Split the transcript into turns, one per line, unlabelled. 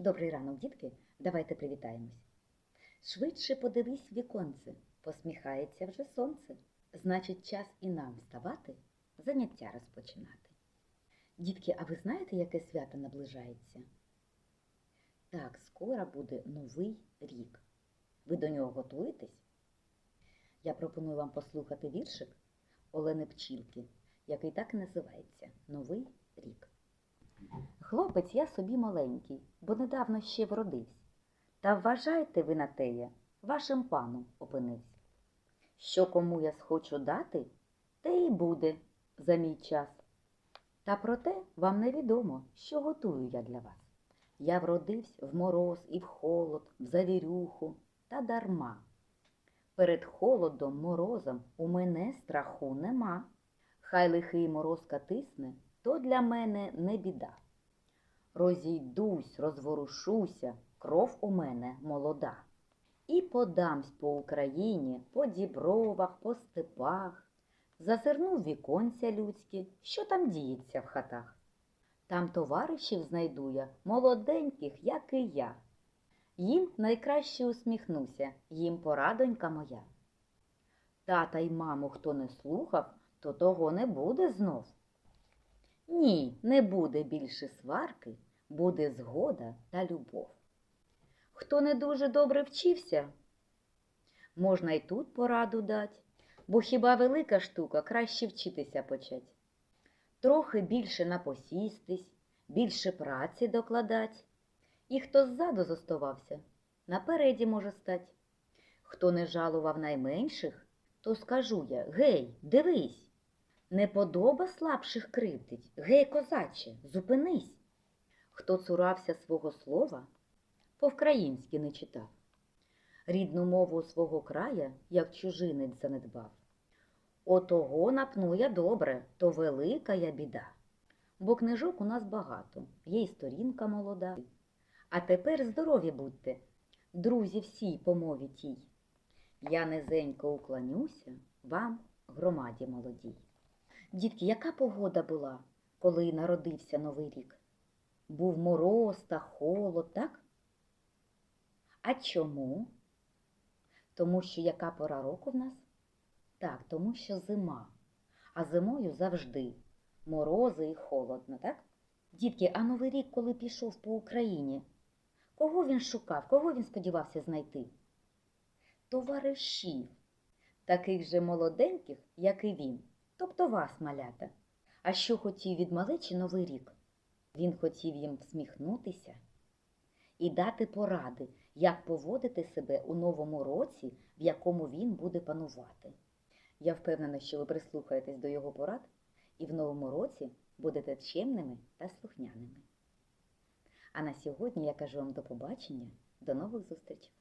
Добрий ранок, дітки. Давайте привітаємось. Швидше подивись віконце, посміхається вже сонце. Значить, час і нам вставати, заняття розпочинати. Дітки, а ви знаєте, яке свято наближається? Так, скоро буде новий рік. Ви до нього готуєтесь? Я пропоную вам послухати віршик Олени Пчілки, який так і називається Новий рік. Хлопець я собі маленький, бо недавно ще вродився. Та вважайте ви на теє, вашим паном опинився. Що кому я схочу дати, те і буде за мій час. Та проте вам невідомо, що готую я для вас. Я вродився в мороз і в холод, в завірюху, та дарма. Перед холодом, морозом у мене страху нема. Хай лихий мороз катисне, то для мене не біда. Розійдусь, розворушуся, кров у мене молода. І подамсь по Україні, по дібровах, по степах, зазирну віконця людські, що там діється в хатах. Там товаришів знайду я, молоденьких, як і я. Їм найкраще усміхнуся, їм порадонька моя. Тата й маму, хто не слухав, то того не буде знов. Ні, не буде більше сварки, буде згода та любов. Хто не дуже добре вчився, можна й тут пораду дать, бо хіба велика штука краще вчитися почать. Трохи більше напосістись, більше праці докладать. І хто ззаду зоставався, напереді може стать. Хто не жалував найменших, то скажу я гей, дивись. Не подоба слабших кривдить, гей, козаче, зупинись. Хто цурався свого слова, по-вкраїнськи не читав. Рідну мову свого края, як чужинець занедбав. Отого напну я добре, то велика я біда. Бо книжок у нас багато, є й сторінка молода. А тепер здорові будьте, друзі всі по мові тій. Я низенько уклонюся вам, громаді молодій. Дітки, яка погода була, коли народився Новий рік? Був мороз та холод, так? А чому? Тому що яка пора року в нас? Так, тому що зима. А зимою завжди морози і холодно, так? Дітки, а Новий рік, коли пішов по Україні, кого він шукав, кого він сподівався знайти? Товаришів, таких же молоденьких, як і він тобто вас, малята. А що хотів від малечі Новий рік? Він хотів їм всміхнутися і дати поради, як поводити себе у новому році, в якому він буде панувати. Я впевнена, що ви прислухаєтесь до його порад і в новому році будете чемними та слухняними. А на сьогодні я кажу вам до побачення, до нових зустрічей!